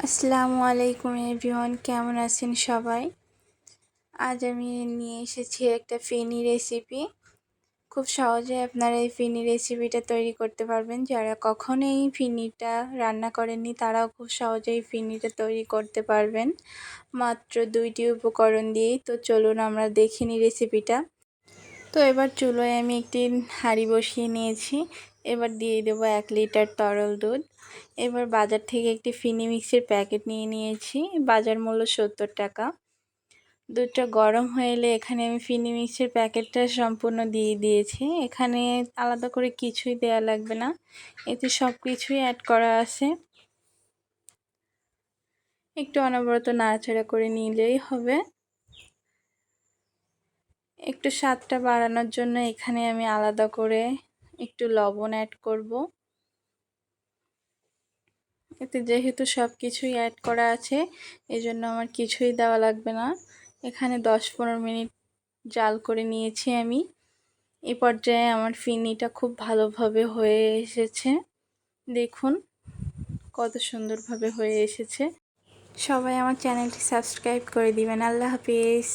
আসসালামু আলাইকুম এভরিওয়ান, কেমন আছেন সবাই? আজ আমি নিয়ে এসেছি একটা ফেনি রেসিপি খুব সহজে আপনারা এই ফিনি রেসিপিটা তৈরি করতে পারবেন। যারা কখনোই ফিনিটা রান্না করেননি, তারাও খুব সহজেই ফিনিটা তৈরি করতে পারবেন। মাত্র দুইটি উপকরণ দিয়েই। তো চলুন আমরা দেখিনি রেসিপিটা তো এবার চুলোয় আমি একটি হাঁড়ি বসিয়ে নিয়েছি। এবার দিয়ে দেবো এক লিটার তরল দুধ। এবার বাজার থেকে একটি ফিনি মিক্সের প্যাকেট নিয়ে নিয়েছি। বাজার মূল্য সত্তর টাকা। দুধটা গরম হয়ে এলে এখানে আমি ফিনি মিক্সের প্যাকেটটা সম্পূর্ণ দিয়ে দিয়েছি। এখানে আলাদা করে কিছুই দেয়া লাগবে না। এতে সব কিছুই অ্যাড করা আছে। একটু অনবরত নাড়াচাড়া করে নিলেই হবে। একটু স্বাদটা বাড়ানোর জন্য এখানে আমি আলাদা করে একটু লবণ অ্যাড করব। এতে যেহেতু সব কিছুই অ্যাড করা আছে, এজন্য আমার কিছুই দেওয়া লাগবে না। এখানে দশ পনেরো মিনিট জাল করে নিয়েছি আমি। এ পর্যায়ে আমার ফিনিটা খুব ভালোভাবে হয়ে এসেছে। দেখুন কত সুন্দরভাবে হয়ে এসেছে। সবাই আমার চ্যানেলটি সাবস্ক্রাইব করে দিবেন। আল্লাহ হাফিজ।